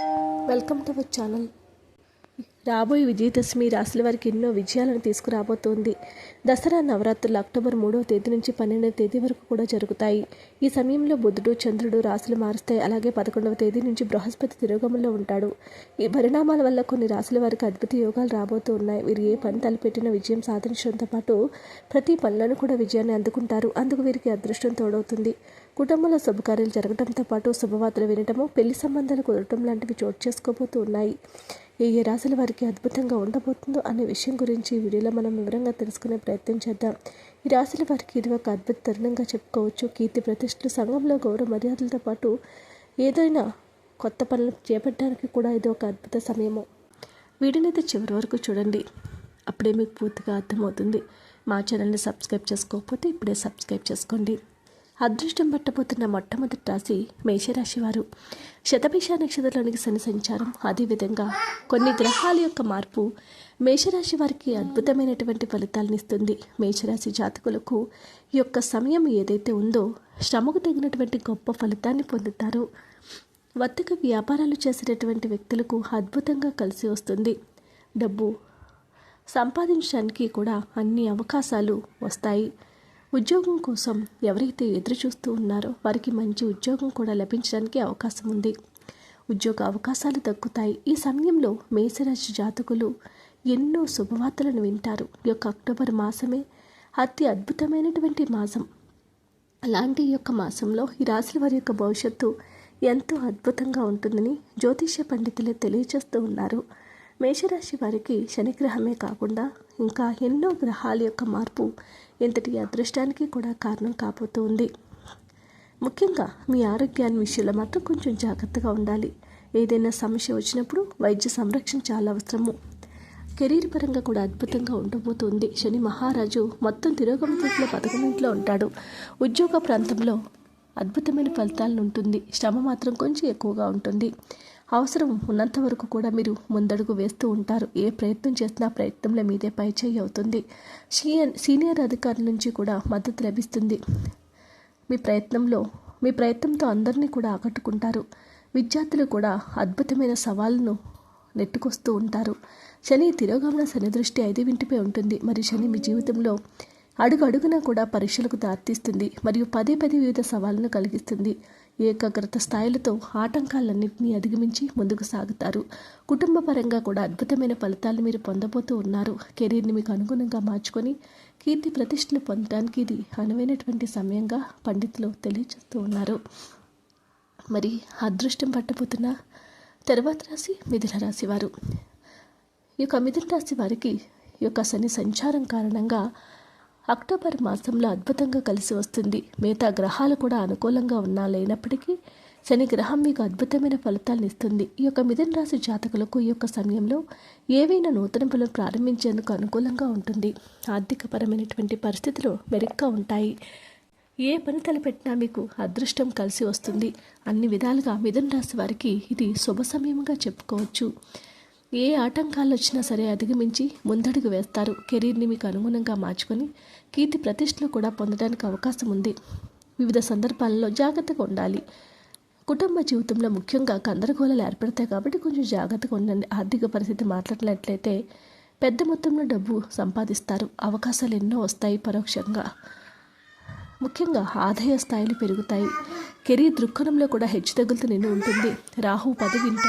Welcome to our channel రాబోయే విజయదశమి రాశుల వారికి ఎన్నో విజయాలను తీసుకురాబోతోంది. దసరా నవరాత్రులు అక్టోబర్ మూడవ తేదీ నుంచి పన్నెండవ తేదీ వరకు కూడా జరుగుతాయి. ఈ సమయంలో బుధుడు చంద్రుడు రాశులు మారుస్తాయి. అలాగే పదకొండవ తేదీ నుంచి బృహస్పతి తిరోగమంలో ఉంటాడు. ఈ పరిణామాల వల్ల కొన్ని రాశుల వారికి అద్భుత యోగాలు రాబోతూ ఉన్నాయి వీరు ఏ పని తలపెట్టిన విజయం సాధించడంతో పాటు ప్రతి పనులను కూడా విజయాన్ని అందుకుంటారు. అందుకు వీరికి అదృష్టం తోడవుతుంది. కుటుంబంలో శుభకార్యాలు జరగడంతో పాటు శుభవార్తలు వినటము పెళ్ళి సంబంధాలు కుదరటం లాంటివి చోటు చేసుకోబోతూ ఉన్నాయి. ఏ ఏ రాశుల వారికి అద్భుతంగా ఉండబోతుందో అనే విషయం గురించి ఈ వీడియోలో మనం వివరంగా తెలుసుకునే ప్రయత్నం చేద్దాం. ఈ రాశుల వారికి ఇది ఒక అద్భుత తరుణంగా చెప్పుకోవచ్చు. కీర్తి ప్రతిష్టలు సంఘంలో గౌరవ మర్యాదలతో పాటు ఏదైనా కొత్త పనులు చేపట్టడానికి కూడా ఇది ఒక అద్భుత సమయము. వీడినైతే చివరి వరకు చూడండి. అప్పుడే మీకు పూర్తిగా అర్థమవుతుంది. మా ఛానల్ని సబ్స్క్రైబ్ చేసుకోకపోతే ఇప్పుడే సబ్స్క్రైబ్ చేసుకోండి. అదృష్టం పట్టబోతున్న మొట్టమొదటి రాశి మేషరాశి వారు శతభిష నక్షత్రంలోనికి శని సంచారం అదేవిధంగా కొన్ని గ్రహాల యొక్క మార్పు మేషరాశి వారికి అద్భుతమైనటువంటి ఫలితాలను ఇస్తుంది. మేషరాశి జాతకులకు ఈ యొక్క సమయం ఏదైతే ఉందో శ్రమకు తగినటువంటి గొప్ప ఫలితాన్ని పొందుతారు. వర్తక వ్యాపారాలు చేసేటటువంటి వ్యక్తులకు అద్భుతంగా కలిసి వస్తుంది. డబ్బు సంపాదించడానికి కూడా అన్ని అవకాశాలు వస్తాయి. ఉద్యోగం కోసం ఎవరైతే ఎదురు చూస్తూ ఉన్నారో వారికి మంచి ఉద్యోగం కూడా లభించడానికి అవకాశం ఉంది. ఉద్యోగ అవకాశాలు దక్కుతాయి. ఈ సమయంలో మేషరాశి జాతకులు ఎన్నో శుభవార్తలను వింటారు. ఈ యొక్క అక్టోబర్ మాసమే అతి అద్భుతమైనటువంటి మాసం. అలాంటి యొక్క మాసంలో ఈ రాశుల వారి యొక్క భవిష్యత్తు ఎంతో అద్భుతంగా ఉంటుందని జ్యోతిష్య పండితులే తెలియజేస్తూ ఉన్నారు. మేషరాశి వారికి శనిగ్రహమే కాకుండా ఇంకా ఎన్నో గ్రహాల యొక్క మార్పు ఎంతటి అదృష్టానికి కూడా కారణం కాబోతుంది. ముఖ్యంగా మీ ఆరోగ్యాన్ని విషయంలో మాత్రం కొంచెం జాగ్రత్తగా ఉండాలి. ఏదైనా సమస్య వచ్చినప్పుడు వైద్య సంరక్షణ చాలా అవసరము. కెరీర్ పరంగా కూడా అద్భుతంగా ఉండబోతుంది. శని మహారాజు మొత్తం తిరోగమతిలో పదకొండింట్లో ఉంటాడు. ఉద్యోగ ప్రాంతంలో అద్భుతమైన ఫలితాలను ఉంటుంది. శ్రమ మాత్రం కొంచెం ఎక్కువగా ఉంటుంది. అవసరం ఉన్నంత వరకు కూడా మీరు ముందడుగు వేస్తూ ఉంటారు. ఏ ప్రయత్నం చేసినా ప్రయత్నంలో మీదే పై చేయి అవుతుంది. సీనియర్ సీనియర్ అధికారుల నుంచి కూడా మద్దతు లభిస్తుంది. మీ ప్రయత్నంలో మీ ప్రయత్నంతో అందరినీ కూడా ఆకట్టుకుంటారు. విద్యార్థులు కూడా అద్భుతమైన సవాళ్ళను నెట్టుకొస్తూ ఉంటారు. శని తిరోగమన శని దృష్టి ఐదు వింటిపై ఉంటుంది. మరి శని మీ జీవితంలో అడుగు అడుగున కూడా పరీక్షలకు దారితీస్తుంది. మరియు పదే పదే వివిధ సవాళ్ళను కలిగిస్తుంది. ఏకాగ్రత స్థాయిలతో ఆటంకాలన్నింటినీ అధిగమించి ముందుకు సాగుతారు. కుటుంబ పరంగా కూడా అద్భుతమైన ఫలితాలు మీరు పొందబోతూ ఉన్నారు. కెరీర్ని మీకు అనుగుణంగా మార్చుకొని కీర్తి ప్రతిష్టలు పొందడానికి ఇది అనువైనటువంటి సమయంగా పండితులు తెలియజేస్తూ ఉన్నారు. మరి అదృష్టం పట్టబోతున్న తర్వాత రాశి మిథున రాశి వారు. ఈ యొక్క మిథున రాశి వారికి ఈ యొక్క శని సంచారం కారణంగా అక్టోబర్ మాసంలో అద్భుతంగా కలిసి వస్తుంది. మిగతా గ్రహాలు కూడా అనుకూలంగా ఉన్నా లేనప్పటికీ శని గ్రహం మీకు అద్భుతమైన ఫలితాలను ఇస్తుంది. ఈ యొక్క మిథున రాశి జాతకులకు ఈ యొక్క సమయంలో ఏవైనా నూతన పనులు ప్రారంభించేందుకు అనుకూలంగా ఉంటుంది. ఆర్థికపరమైనటువంటి పరిస్థితులు మెరుగ్గా ఉంటాయి. ఏ పని తలపెట్టినా మీకు అదృష్టం కలిసి వస్తుంది. అన్ని విధాలుగా మిథున రాశి వారికి ఇది శుభ సమయంగా చెప్పుకోవచ్చు. ఏ ఆటంకాలు వచ్చినా సరే అధిగమించి ముందడుగు వేస్తారు. కెరీర్ని మీకు అనుగుణంగా మార్చుకొని కీర్తి ప్రతిష్టలు కూడా పొందడానికి అవకాశం ఉంది. వివిధ సందర్భాలలో జాగ్రత్తగా ఉండాలి. కుటుంబ జీవితంలో ముఖ్యంగా గందరగోళాలు ఏర్పడతాయి కాబట్టి కొంచెం జాగ్రత్తగా ఉండండి. ఆర్థిక పరిస్థితి మాట్లాడినట్లయితే పెద్ద మొత్తంలో డబ్బు సంపాదిస్తారు. అవకాశాలు ఎన్నో వస్తాయి పరోక్షంగా. ముఖ్యంగా ఆదాయ స్థాయిలు పెరుగుతాయి. కెరీర్ దృక్కోణంలో కూడా హెచ్చు హెచ్చుతగ్గులతో నిండి ఉంటుంది. రాహు పదవింట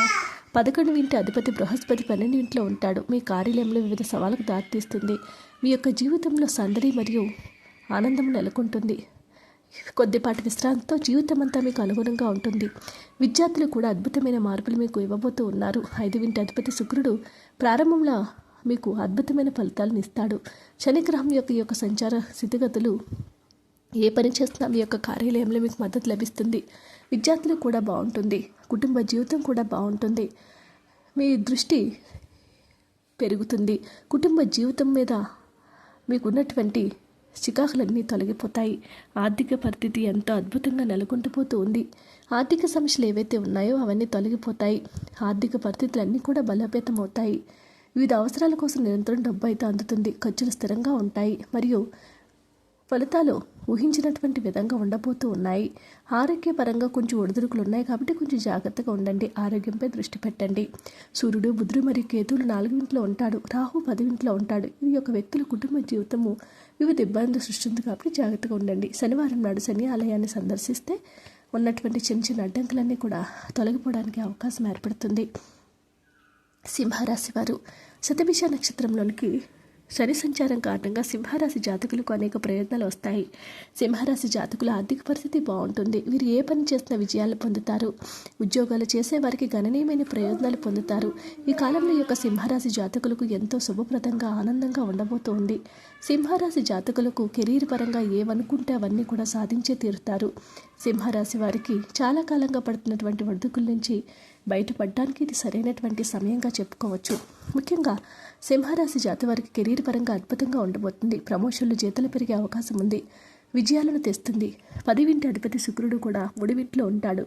పదకొండు వింటి అధిపతి బృహస్పతి పన్నెండు ఇంట్లో ఉంటాడు. మీ కార్యాలయంలో వివిధ సవాళ్ళకు దారితీస్తుంది. మీ యొక్క జీవితంలో సందడి మరియు ఆనందం నెలకొంటుంది. కొద్దిపాటి విశ్రాంతితో జీవితం అంతా మీకు అనుగుణంగా ఉంటుంది. విద్యార్థులు కూడా అద్భుతమైన మార్పులు మీకు ఇవ్వబోతూ ఉన్నారు. ఐదు వింటి అధిపతి శుక్రుడు ప్రారంభంలో మీకు అద్భుతమైన ఫలితాలను ఇస్తాడు. శనిగ్రహం యొక్క ఈ యొక్క సంచార స్థితిగతులు ఏ పని చేస్తున్నా మీ యొక్క కార్యాలయంలో మీకు మద్దతు లభిస్తుంది. విద్యార్థులు కూడా బాగుంటుంది. కుటుంబ జీవితం కూడా బాగుంటుంది. మీ దృష్టి పెరుగుతుంది. కుటుంబ జీవితం మీద మీకున్నటువంటి చికాకులన్నీ తొలగిపోతాయి. ఆర్థిక పరిస్థితి ఎంతో అద్భుతంగా నెలకొంటుపోతూ ఉంది. ఆర్థిక సమస్యలు ఏవైతే ఉన్నాయో అవన్నీ తొలగిపోతాయి. ఆర్థిక పరిస్థితులు అన్నీ కూడా బలోపేతం అవుతాయి వివిధ అవసరాల కోసం నిరంతరం డబ్బు అయితే అందుతుంది. ఖర్చులు స్థిరంగా ఉంటాయి. మరియు ఫలితాలు ఊహించినటువంటి విధంగా ఉండబోతూ ఉన్నాయి. ఆరోగ్యపరంగా కొంచెం ఒడిదుడుకులు ఉన్నాయి కాబట్టి కొంచెం జాగ్రత్తగా ఉండండి. ఆరోగ్యంపై దృష్టి పెట్టండి. సూర్యుడు బుధుడు మరియు కేతువులు నాలుగు ఇంట్లో ఉంటాడు. రాహు పది ఇంట్లో ఉంటాడు. ఈ యొక్క వ్యక్తుల కుటుంబ జీవితము. వివిధ ఇబ్బందులు సృష్టింది కాబట్టి జాగ్రత్తగా ఉండండి. శనివారం నాడు శని ఆలయాన్ని సందర్శిస్తే ఉన్నటువంటి చిన్న చిన్న అడ్డంకులన్నీ కూడా తొలగిపోవడానికి అవకాశం ఏర్పడుతుంది. సింహరాశి వారు శతభిష నక్షత్రంలోనికి శని సంచారం కారణంగా సింహరాశి జాతకులకు అనేక ప్రయత్నాలు వస్తాయి. సింహరాశి జాతకుల ఆర్థిక పరిస్థితి బాగుంటుంది. వీరు ఏ పని చేసిన విజయాలు పొందుతారు. ఉద్యోగాలు చేసే వారికి గణనీయమైన ప్రయోజనాలు పొందుతారు. ఈ కాలంలో యొక్క సింహరాశి జాతకులకు ఎంతో శుభప్రదంగా ఆనందంగా ఉండబోతోంది. సింహరాశి జాతకులకు కెరీర్ పరంగా ఏమనుకుంటే అవన్నీ కూడా సాధించే తీరుతారు. సింహరాశి వారికి చాలా కాలంగా పడుతున్నటువంటి ఒడిదుకుల నుంచి బయటపడడానికి ఇది సరైనటువంటి సమయంగా చెప్పుకోవచ్చు. ముఖ్యంగా సింహరాశి జాతి వారికి కెరీర్ పరంగా అద్భుతంగా ఉండబోతుంది. ప్రమోషన్లు జీతాలు పెరిగే అవకాశం ఉంది. విజయాలను తెస్తుంది. పదివింటి అధిపతి శుక్రుడు కూడా ఒడివింట్లో ఉంటాడు.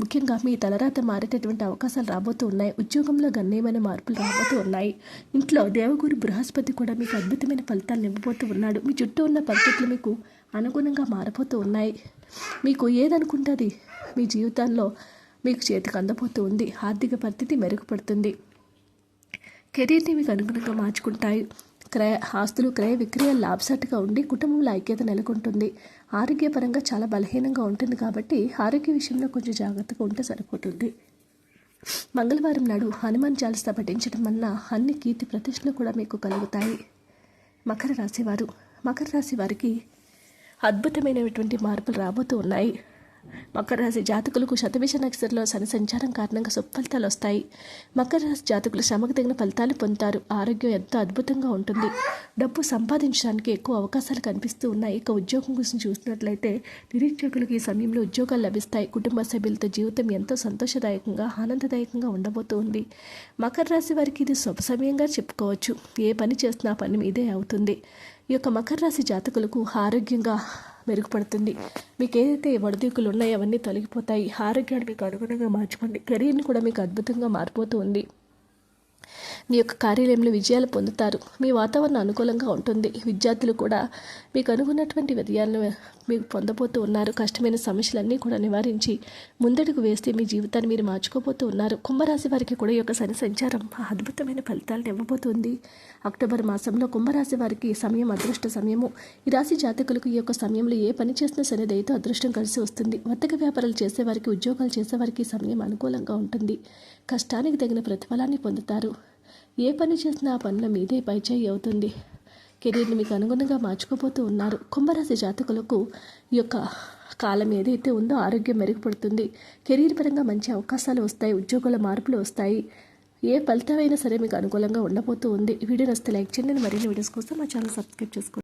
ముఖ్యంగా మీ తలరాత మారేటటువంటి అవకాశాలు రాబోతూ ఉన్నాయి. ఉద్యోగంలో గణనీయమైన మార్పులు రాబోతూ ఉన్నాయి. ఇంట్లో దేవగురు బృహస్పతి కూడా మీకు అద్భుతమైన ఫలితాలు నింపబోతూ ఉన్నాడు. మీ చుట్టూ ఉన్న పరిస్థితులు మీకు అనుగుణంగా మారిపోతూ ఉన్నాయి. మీకు ఏదనుకుంటుంది మీ జీవితాల్లో మీకు చేతికి అందబోతూ ఉంది. ఆర్థిక పరిస్థితి మెరుగుపడుతుంది. కెరీర్ని మీకు అనుగుణంగా మార్చుకుంటాయి. క్రయ ఆస్తులు క్రయ విక్రయాలు లాభసాటిగా ఉండి కుటుంబంలో ఐక్యత నెలకొంటుంది. ఆరోగ్యపరంగా చాలా బలహీనంగా ఉంటుంది కాబట్టి ఆరోగ్య విషయంలో కొంచెం జాగ్రత్తగా ఉంటే సరిపోతుంది. మంగళవారం నాడు హనుమాన్ చాలీసా పఠించడం వల్ల అన్ని కీర్తి ప్రతిష్టలు కూడా మీకు కలుగుతాయి. మకర రాశివారు మకర రాశి వారికి అద్భుతమైనటువంటి మార్పులు రాబోతూ ఉన్నాయి. మకర రాశి జాతకులకు శతభిష నక్షత్రంలో శని సంచారం కారణంగా సుఫలితాలు వస్తాయి. మకర రాశి జాతకులు శ్రమకు తగిన ఫలితాలు పొందుతారు. ఆరోగ్యం ఎంతో అద్భుతంగా ఉంటుంది. డబ్బు సంపాదించడానికి ఎక్కువ అవకాశాలు కనిపిస్తూ ఉన్నాయి. ఇక ఉద్యోగం గురించి చూసినట్లయితే నిరుద్యోగులకు ఈ సమయంలో ఉద్యోగాలు లభిస్తాయి. కుటుంబ సభ్యులతో జీవితం ఎంతో సంతోషదాయకంగా ఆనందదాయకంగా ఉండబోతుంది మకర రాశి వారికి ఇది శుభ సమయంగా చెప్పుకోవచ్చు. ఏ పని చేస్తున్నా పని మీదే అవుతుంది. ఈ యొక్క మకర రాశి జాతకులకు ఆరోగ్యంగా మెరుగుపడుతుంది. మీకు ఏదైతే వడదీకులు ఉన్నాయో అవన్నీ తొలగిపోతాయి. ఆరోగ్యాన్ని మీకు అనుగుణంగా మార్చుకోండి. కెరీర్ని కూడా మీకు అద్భుతంగా మారిపోతూ ఉంది. మీ యొక్క కార్యాలయంలో విజయాలు పొందుతారు. మీ వాతావరణం అనుకూలంగా ఉంటుంది. విద్యార్థులు కూడా మీకు అనుకున్నటువంటి విజయాలను మీకు పొందబోతూ ఉన్నారు. కష్టమైన సమస్యలన్నీ కూడా నివారించి ముందడుగు వేస్తే మీ జీవితాన్ని మీరు మార్చుకోబోతూ ఉన్నారు. కుంభరాశి వారికి కూడా ఈ యొక్క శని సంచారం అద్భుతమైన ఫలితాలను ఇవ్వబోతుంది. అక్టోబర్ మాసంలో కుంభరాశి వారికి సమయం అదృష్ట సమయము. ఈ రాశి జాతకులకు ఈ యొక్క సమయంలో ఏ పని చేసినా సరే దయతో అదృష్టం కలిసి వస్తుంది. వర్తక వ్యాపారాలు చేసేవారికి ఉద్యోగాలు చేసేవారికి సమయం అనుకూలంగా ఉంటుంది. కష్టానికి తగిన ప్రతిఫలాన్ని పొందుతారు. ఏ పని చేసినా ఆ పనుల మీదే పైచేయి అవుతుంది. కెరీర్ని మీకు అనుగుణంగా మార్చుకోబోతూ ఉన్నారు. కుంభరాశి జాతకులకు ఈ యొక్క కాలం ఏదైతే ఉందో ఆరోగ్యం మెరుగుపడుతుంది. కెరీర్ పరంగా మంచి అవకాశాలు వస్తాయి. ఉద్యోగుల మార్పులు వస్తాయి. ఏ ఫలితమైనా సరే మీకు అనుకూలంగా ఉండబోతూ ఉంది. వీడియో నచ్చితే లైక్ చేయండి. మరిన్ని వీడియోస్ కోసం మా ఛానల్ సబ్స్క్రైబ్ చేసుకోండి.